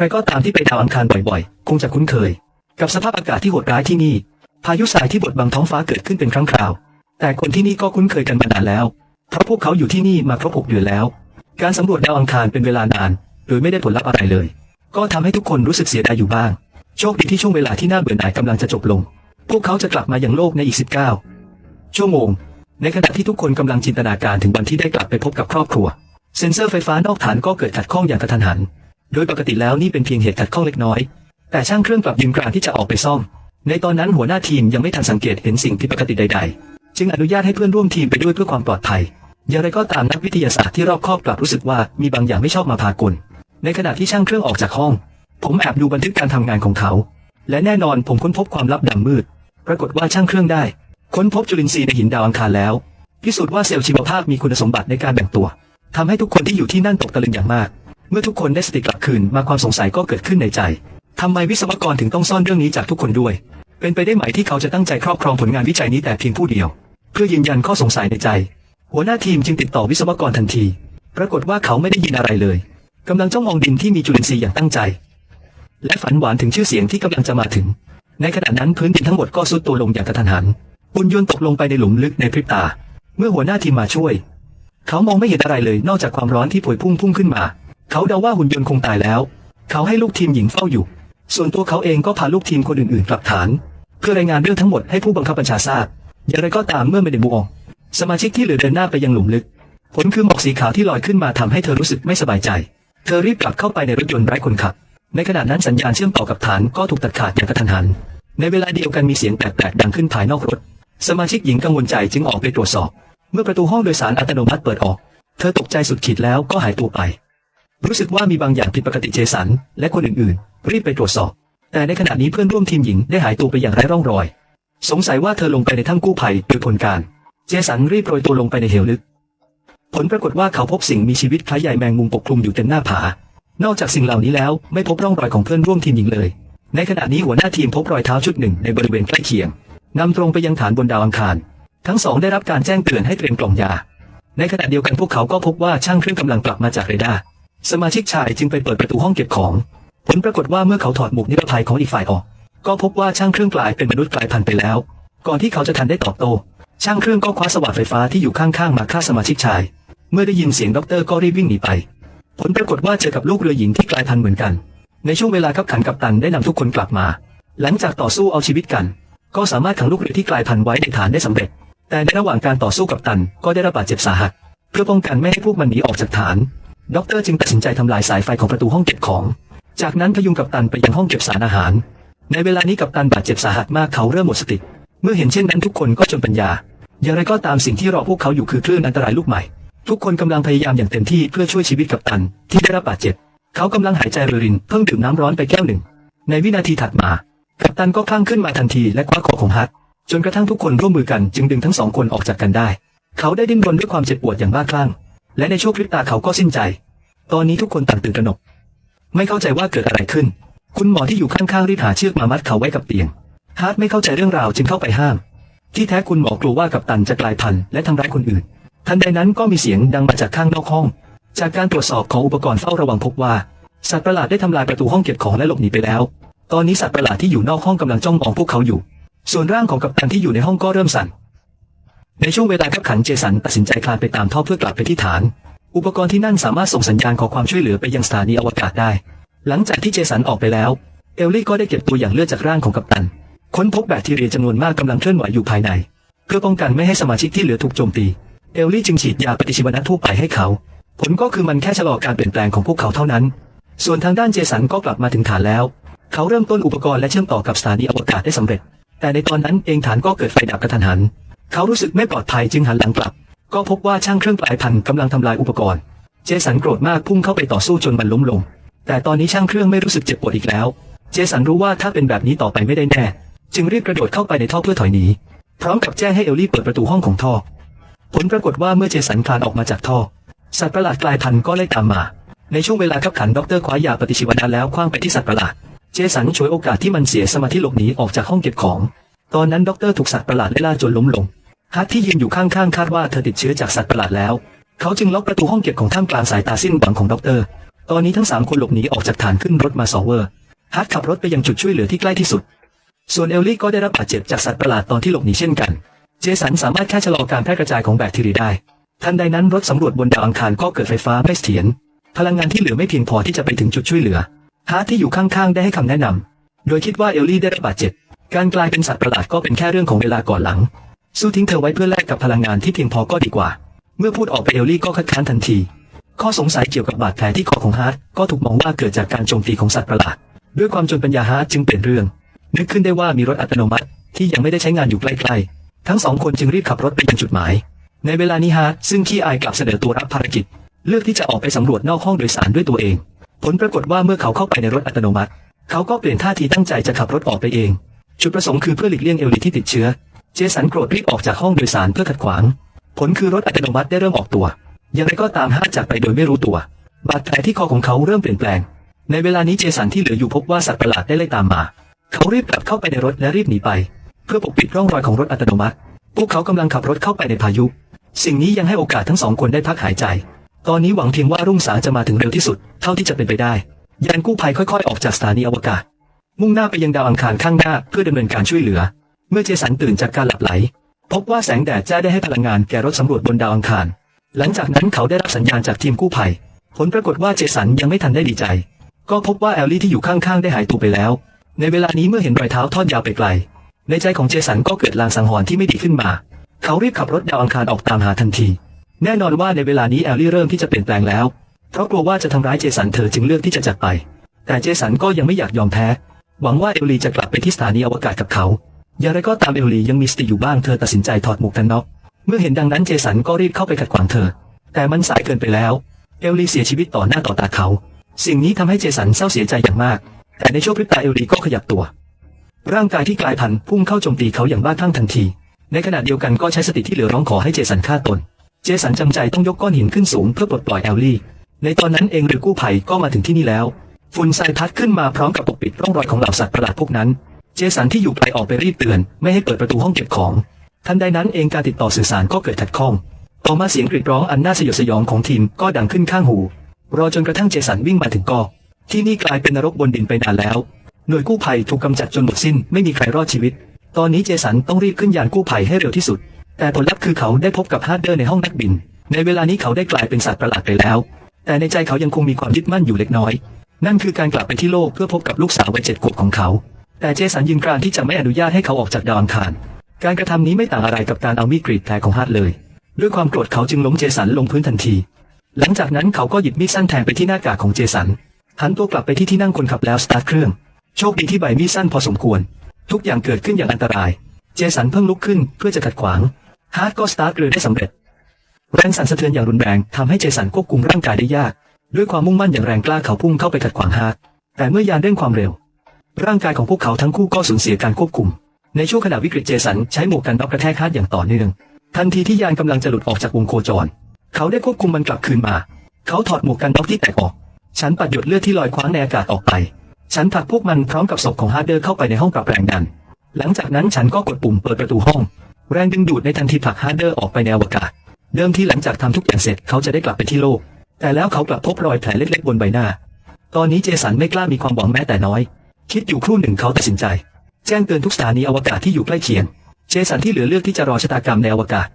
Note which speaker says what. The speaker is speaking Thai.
Speaker 1: ครก็ตามที่ไปดาวอังคารบ่อยๆ คงจะคุ้นเคย กับสภาพอากาศที่โหดร้ายที่นี่ พายุทรายที่บดบังท้องฟ้าเกิดขึ้นเป็นครั้งคราว แต่คนที่นี่ก็คุ้นเคยกันมานานแล้ว เพราะพวกเขาอยู่ที่นี่มาครบหกเดือนแล้ว การสำรวจดาวอังคารเป็นเวลานาน โดยไม่ได้ผลลัพธ์อะไรเลย ก็ทำให้ทุกคนรู้สึกเสียดายอยู่บ้าง โชคดีที่ช่วงเวลาที่น่าเบื่อหน่ายกำลังจะจบลง พวกเขาจะกลับมาอย่างโลกในอีก 19 ชั่วโมง ในขณะที่ทุกคนกำลังจินตนาการถึงวันที่ได้กลับไปพบกับครอบครัว เซ็นเซอร์ไฟฟ้านอกฐานก็เกิดขัดข้องอย่างกระทันหัน โดยปกติแล้วนี่เป็นเพียงเหตุขัดข้องเล็กน้อย แต่ช่างเครื่องกลับยืนกรานที่จะออกไปซ่อม ในตอนนั้นหัวหน้าทีมยังไม่ทันสังเกตเห็นสิ่งผิดปกติใด ๆ จึงอนุญาตให้เพื่อนร่วมทีมไปด้วยเพื่อความปลอดภัย อย่างไรก็ตามนักวิทยาศาสตร์ที่รอบคอบกลับรู้สึกว่ามีบางอย่างไม่ชอบมาพากล ในขณะที่ช่างเครื่องออกจากห้อง ผมแอบดูบันทึกการทำงานของเขา และแน่นอนผมค้นพบความลับดำมืด ปรากฏว่าช่างเครื่องได้ ค้นพบจุลินทรีย์ในหินดาวอังคารแล้วพิสูจน์ว่าเซลล์ชีวภาพมีคุณสมบัติในการแบ่งตัวทำให้ทุกคนที่อยู่ที่นั่นตกตะลึงอย่างมาก เมื่อทุกคนได้สติกลับคืนมาความสงสัยก็เกิดขึ้นในใจทำไมวิศวกรถึงต้องซ่อนเรื่องนี้จากทุกคนด้วย เป็นไปได้ไหมที่เขาจะตั้งใจครอบครองผลงานวิจัยนี้แต่เพียงผู้เดียว เพื่อยืนยันข้อสงสัยในใจ หัวหน้าทีมจึงติดต่อวิศวกรทันที ปรากฏว่าเขาไม่ได้ยินอะไรเลยกำลังจ้องมองดินที่มีจุลินทรีย์อย่างตั้งใจ และฝันหวานถึงชื่อเสียงที่กำลังจะมาถึง ในขณะนั้นพื้นดินทั้งหมดก็ทรุดตัวลงอย่างกระทันหันหุ่นยนต์ตกลงไปในหลุมลึกในพริบตา เมื่อหัวหน้าทีมมาช่วย เขามองไม่เห็นอะไรเลยนอกจากความร้อนที่ผวยพุ่งพุ่งขึ้นมา เขาเดาว่าหุ่นยนต์คงตายแล้ว เขาให้ลูกทีมหญิงเฝ้าอยู่ ส่วนตัวเขาเองก็พาลูกทีมคนอื่นๆกลับฐาน เพื่อรายงานเรื่องทั้งหมดให้ผู้บังคับบัญชาทราบอย่างไรก็ตามเมื่อไม่ได้มูออกสมาชิกที่เหลือเดินหน้าไปยังหลุมลึก ผลคือหมอกสีขาวที่ลอยขึ้นมาทำให้เธอรู้สึกไม่สบายใจ เธอรีบกลับเข้าไปในรถยนต์ไร้คนขับ ในขณะนั้นสัญญาณเชื่อมต่อกับฐานก็ถูกตัดขาดอย่างกระทันหัน ในเวลาเดียวกันมีเสียงแปลกๆดังขึ้นภายนอกรถ สมาชิกหญิงกังวลใจจึงออกไปตรวจสอบ เมื่อประตูห้องโดยสารอัตโนมัติเปิดออก เธอตกใจสุดขีดแล้วก็หายตัวไป รู้สึกว่ามีบางอย่างผิดปกติเจสัน และคนอื่นๆ รีบไปตรวจสอบ แต่ในขณะนี้เพื่อนร่วมทีมหญิงได้หายตัวไปอย่างไร้ร่องรอย สงสัยว่าเธอลงไปในถ้ำกู้ภัยโดยผลการ เจสันรีบโรยตัวลงไปในเหวลึก ผลปรากฏว่าเขาพบสิ่งมีชีวิตคล้ายใหญ่แมงมุมปกคลุมอยู่เต็มหน้าผา นอกจากสิ่งเหล่านี้แล้วไม่พบร่องรอยของเพื่อนร่วมทีมหญิงเลย ในขณะนี้หัวหน้าทีมพบรอยเท้าชุดหนึ่งในบริเวณใกล้เคียงนำตรงไปยังฐานบนดาวอังคาร ทั้งสองได้รับการแจ้งเตือนให้เตรียมกล่องยา ในขณะเดียวกันพวกเขาก็พบว่าช่างเครื่องกำลังกลับมาจากเรดาร์ สมาชิกชายจึงไปเปิดประตูห้องเก็บของ ผลปรากฏว่าเมื่อเขาถอดหมวกนิรภัยของอีกฝ่ายออก ก็พบว่าช่างเครื่องกลายเป็นมนุษย์กลายพันธุ์ไปแล้ว ก่อนที่เขาจะทันได้ตอบโต้ ช่างเครื่องก็คว้าสว่านไฟฟ้าที่อยู่ข้างๆมาฆ่าสมาชิกชาย เมื่อได้ยินเสียงด็อกเตอร์ก็รีบวิ่งหนีไป ผลปรากฏว่าเจอกับลูกเรือหญิงที่กลายพันธุ์เหมือนกัน ในช่วงเวลาขับขันกับตันได้นำทุกคนกลับมา หลังจากต่อสู้เอาชีวิตกัน ก็สามารถขังลูกเรือที่กลายพันธุ์ไว้ในฐานได้สำเร็จ แต่ในระหว่างการต่อสู้กับตันก็ได้รับบาดเจ็บสาหัส เพื่อป้องกันไม่ให้พวกมันหนีออกจากฐาน ด็อกเตอร์จึงตัดสินใจทำลายสายไฟของประตูห้องเก็บของ จากนั้นพยุงกัปตันไปยังห้องเก็บสารอาหาร ในเวลานี้กัปตันบาดเจ็บสาหัสมากเขาเริ่มหมดสติ เมื่อเห็นเช่นนั้นทุกคนก็จนปัญญา อย่างไรก็ตามสิ่งที่รอพวกเขาอยู่คือคลื่นอันตรายลูกใหม่ ทุกคนกำลังพยายามอย่างเต็มที่เพื่อช่วยชีวิตกัปตันที่ได้รับบาดเจ็บ เขากำลังหายใจเรอรินเพิ่งดื่มน้ำร้อนไปแก้วหนึ่ง ในวินาทีถัดมา กัปตันก็คลั่งขึ้นมาทันทีและคว้าคอของฮักจนกระทั่งทุกคนร่วมมือกันจึงดึงทั้งสองคนออกจากกันได้ เขาได้ดิ้นรนด้วยความเจ็บปวดอย่างบ้าคลั่ง และในช่วงพริบตาเขาก็สิ้นใจ ตอนนี้ทุกคนต่างตื่นตระหนก ไม่เข้าใจว่าเกิดอะไรขึ้น คุณหมอที่อยู่ข้างๆรีบหาเชือกมามัดเขาไว้กับเตียง ฮาร์ดไม่เข้าใจเรื่องราวจึงเข้าไปห้าม ที่แท้คุณหมอกลัวว่ากัปตันจะกลายพันธุ์และทำร้ายคนอื่น ทันใดนั้นก็มีเสียงดังมาจากข้างนอกห้อง จากการตรวจสอบของอุปกรณ์เฝ้าระวังพบว่า สัตว์ประหลาดได้ทำลายประตูห้องเก็บของและหลบหนีไปแล้ว ตอนนี้สัตว์ประหลาดที่อยู่นอกห้องกำลังจ้องมองพวกเขาอยู่ ส่วนร่างของกัปตันที่อยู่ในห้องก็เริ่มสั่น ในช่วงเวลาขับขันเจสันตัดสินใจคลานไปตามท่อเพื่อกลับไปที่ฐาน อุปกรณ์ที่นั่นสามารถส่งสัญญาณขอความช่วยเหลือไปยังสถานีอวกาศได้ หลังจากที่เจสันออกไปแล้ว เอลลี่ก็ได้เก็บตัวอย่างเลือดจากร่างของกัปตัน ค้นพบแบคทีเรียจำนวนมากกำลังเคลื่อนไหวอยู่ภายใน เพื่อป้องกันไม่ให้สมาชิกที่เหลือถูกโจมตี เอลลี่จึงฉีดยาปฏิชีวนะทั่วไปให้เขา ผลก็คือมันแค่ชะลอการเปลี่ยนแปลงของพวกเขาเท่านั้น ส่วนทางด้านเจสันก็กลับมาถึงฐานแล้ว เขาเริ่มต้นอุปกรณ์และเชื่อมต่อกับสถานีอวกาศได้สำเร็จ แต่ในตอนนั้นเองฐานก็เกิดไฟดับกระทันหัน เขารู้สึกไม่ปลอดภัยจึงหันหลังกลับ ก็พบว่าช่างเครื่องกลายพันธุ์กำลังทำลายอุปกรณ์ เจสันโกรธมากพุ่งเข้าไปต่อสู้จนมันล้มลง แต่ตอนนี้ช่างเครื่องไม่รู้สึกเจ็บปวดอีกแล้ว เจสันรู้ว่าถ้าเป็นแบบนี้ต่อไปไม่ได้แน่ จึงรีบกระโดดเข้าไปในท่อเพื่อถอยหนี พร้อมกับแจ้งให้เอลลี่เปิดประตูห้องของท่อ ผลปรากฏว่าเมื่อเจสันคลานออกมาจากท่อ สัตว์ประหลาดกลายพันธุ์ก็ไล่ตามมา ในช่วงเวลาขับขันด็อกเตอร์คว้ายาปฏิชีวนะแล้วคว้างไปที่สัตว์ประหลาด เจสันฉวยโอกาสที่มันเสียสมาธิหลบหนีออกจากห้องเก็บของ ตอนนั้นด็อกเตอร์ถูกสัตว์ประหลาดไล่ล่าจนล้มลง ฮัทที่ยืนอยู่ข้างๆ คาดว่าเธอติดเชื้อจากสัตว์ประหลาดแล้ว เขาจึงล็อกประตูห้องเก็บของท่ามกลางสายตาสิ้นหวังของด็อกเตอร์ ตอนนี้ทั้งสามคนหลบหนีออกจากฐานขึ้นรถมาซอเวอร์ฮาร์ดขับรถไปยังจุดช่วยเหลือที่ใกล้ที่สุด ส่วนเอลลี่ก็ได้รับบาดเจ็บจากสัตว์ประหลาดตอนที่หลบหนีเช่นกัน เจสันสามารถแค่ชะลอการแพร่กระจายของแบคทีเรียได้ ทันใดนั้นรถสำรวจบนดาวอังคารก็เกิดไฟฟ้าไม่เสถียร พลังงานที่เหลือไม่เพียงพอที่จะไปถึงจุดช่วยเหลือ ฮาร์ทที่อยู่ข้างๆ ได้ให้คำแนะนำโดยคิดว่าเอลลี่ได้รับบาดเจ็บ การกลายเป็นสัตว์ประหลาดก็เป็นแค่เรื่องของเวลาก่อนหลัง สู้ทิ้งเธอไว้เพื่อแลกกับพลังงานที่เพียงพอก็ดีกว่า เมื่อพูดออกไปเอลลี่ก็คัดค้านทันที ข้อสงสัยเกี่ยวกับบาดแผลที่คอของฮาร์ทก็ถูกมองว่าเกิดจากการโจมตีของสัตว์ประหลาด ด้วยความจนปัญญาฮาร์ทจึงเปลี่ยนเรื่อง นึกขึ้นได้ว่ามีรถอัตโนมัติที่ยังไม่ได้ใช้งานอยู่ใกล้ๆ ทั้งสองคนจึงรีบขับรถไปยังจุดหมาย ในเวลานี้ฮาร์ทซึ่งขี้อายกลับเสนอตัวรับภารกิจ เลือกที่จะออกไปสำรวจนอกห้องโดยสารด้วยตัวเอง ผลปรากฏว่าเมื่อเขาเข้าไปในรถอัตโนมัติ เขาก็เปลี่ยนท่าทีตั้งใจจะขับรถออกไปเอง จุดประสงค์คือเพื่อหลีกเลี่ยงเอลลี่ที่ติดเชื้อ เจสันโกรธรีบออกจากห้องโดยสารเพื่อขัดขวาง ผลคือรถอัตโนมัติได้เริ่มออกตัว อย่างไรก็ตามฮาร์ทจากไปโดยไม่รู้ตัว บาดแผลที่คอของเขาเริ่มเปลี่ยนแปลง ในเวลานี้เจสันที่เหลืออยู่พบว่าสัตว์ประหลาดได้ไล่ตามมา เขารีบกลับเข้าไปในรถและรีบหนีไป เพื่อปกปิดร่องรอยของรถอัตโนมัติ พวกเขากำลังขับรถเข้าไปในพายุ สิ่งนี้ยังให้โอกาสทั้งสองคนได้พักหายใจ ตอนนี้หวังเพียงว่ารุ่งสางจะมาถึงเร็วที่สุด เท่าที่จะเป็นไปได้ ยานกู้ภัยค่อย ๆ ออกจากสถานีอวกาศ มุ่งหน้าไปยังดาวอังคารข้างหน้าเพื่อดำเนินการช่วยเหลือ เมื่อเจสันตื่นจากการหลับไหล พบว่าแสงแดดจ้าได้ให้พลังงานแก่รถสำรวจบนดาวอังคาร หลังจากนั้นเขาได้รับสัญญาณจากทีมกู้ภัย ผลปรากฏว่าเจสันยังไม่ทันได้ดีใจ ก็พบว่าแอลลี่ที่อยู่ข้างๆได้หายตัวไปแล้ว ในเวลานี้เมื่อเห็นรอยเท้าทอดยาวไปไกล ในใจของเจสันก็เกิดลางสังหรณ์ที่ไม่ดีขึ้นมา เขารีบขับรถดาวอังคารออกตามหาทันที แน่นอนว่าในเวลานี้แอลลี่เริ่มที่จะเปลี่ยนแปลงแล้ว เพราะกลัวว่าจะทำร้ายเจสันเธอจึงเลือกที่จะจากไป แต่เจสันก็ยังไม่อยากยอมแพ้ หวังว่าเอลลี่จะกลับไปที่สถานีอวกาศกับเขา อย่างไรก็ตามเอลลียังมีสติอยู่บ้างเธอตัดสินใจถอดหมวกกันน็อก เมื่อเห็นดังนั้นเจสันก็รีบเข้าไปขัดขวางเธอ แต่มันสายเกินไปแล้ว เอลลีเสียชีวิตต่อหน้าต่อตาเขา สิ่งนี้ทำให้เจสันเศร้าเสียใจอย่างมาก แต่ในช่วงพริบตาเอลลีก็ขยับตัว ร่างกายที่กลายพันธุ์พุ่งเข้าโจมตีเขาอย่างบ้าคลั่งทันที ในขณะเดียวกันก็ใช้สติที่เหลือร้องขอให้เจสันฆ่าตน เจสันจำใจต้องยกก้อนหินขึ้นสูงเพื่อปลดปล่อยแอลลี่ ในตอนนั้นเองเรือกู้ภัยก็มาถึงที่นี่แล้ว ฝุ่นทรายพัดขึ้นมาพร้อมกับปกปิดร่องรอยของเหล่าสัตว์ประหลาดพวกนั้น จสันที่อยู่ไกลออกไปรีบเตือน ไม่ให้เปิดประตูห้องเก็บของ ทันใดนั้นเองการติดต่อสื่อสารก็เกิดขัดข้อง ต่อมาเสียงกรีดร้องอันน่าสยดสยองของทีมก็ดังขึ้นข้างหู รอจนกระทั่งเจสันวิ่งมาถึงก็ ที่นี่กลายเป็นนรกบนดินไปนานแล้ว หน่วยกู้ภัยถูกกำจัดจนหมดสิ้นไม่มีใครรอดชีวิต ตอนนี้เจสันต้องรีบขึ้นยานกู้ภัยให้เร็วที่สุด แต่ผลลัพธ์คือเขาได้พบกับฮาร์เดอร์ในห้องนักบิน ในเวลานี้เขาได้กลายเป็นสัตว์ประหลาดไปแล้ว แต่ในใจเขายังคงมีความยึดมั่นอยู่เล็กน้อย นั่นคือการกลับไปที่โลกเพื่อพบกับลูกสาววัยเจ็ดขวบของเขา แต่เจสันยืนกรานที่จะไม่อนุญาตให้เขาออกจากดอังคารการกระทำนี้ไม่ต่างอะไรกับการเอามีดกรีดแผลของฮาร์ดเลย ด้วยความโกรธเขาจึงล้มเจสันลงพื้นทันที หลังจากนั้นเขาก็หยิบมีดสั้นแทงไปที่หน้ากากของเจสันหันตัวกลับไปที่ที่นั่งคนขับแล้วสตาร์ทเครื่อง โชคดีที่ใบมีดสั้นพอสมควร ทุกอย่างเกิดขึ้นอย่างอันตราย เจสันเพิ่งลุกขึ้นเพื่อจะขัดขวาง ฮาร์ดก็สตาร์ทเรือได้สำเร็จ แรงสั่นสะเทือนอย่างรุนแรงทำให้เจสันควบคุมร่างกายได้ยาก ด้วยความมุ่งมั่นอย่างแรงกล้าเขาพุ่งเข้าไปขัดขวางฮาร์ดแต่เมื่อยานเร่งความเร็ว ร่างกายของพวกเขาทั้งคู่ก็สูญเสียการควบคุม ในช่วงขณะวิกฤตเจสันใช้หมวกกันน็อกกระแทกฮาร์ดอย่างต่อเนื่อง ทันทีที่ยานกำลังจะหลุดออกจากวงโคจร เขาได้ควบคุมมันกลับคืนมา เขาถอดหมวกกันน็อกที่แตกออก ฉันปัดหยดเลือดที่ลอยคว้างในอากาศออกไป ฉันผลักพวกมันพร้อมกับศพของฮาร์เดอร์เข้าไปในห้องปรับแรงดัน หลังจากนั้นฉันก็กดปุ่มเปิดประตูห้อง แรงดึงดูดในทันทีผลักฮาร์เดอร์ออกไปในอวกาศ เดิมที่หลังจากทำทุกอย่างเสร็จเขาจะได้กลับไปที่โลก แต่แล้วเขากลับพบรอยแผลเล็กๆบนใบหน้า ตอนนี้เจสันไม่กล้ามีความหวังแม้แต่น้อย คิดอยู่ครู่หนึ่งเขาตัดสินใจ แจ้งเตือนทุกสถานีอวกาศที่อยู่ใกล้เคียง เจสันที่เหลือเลือกที่จะรอชะตากรรมในอวกาศ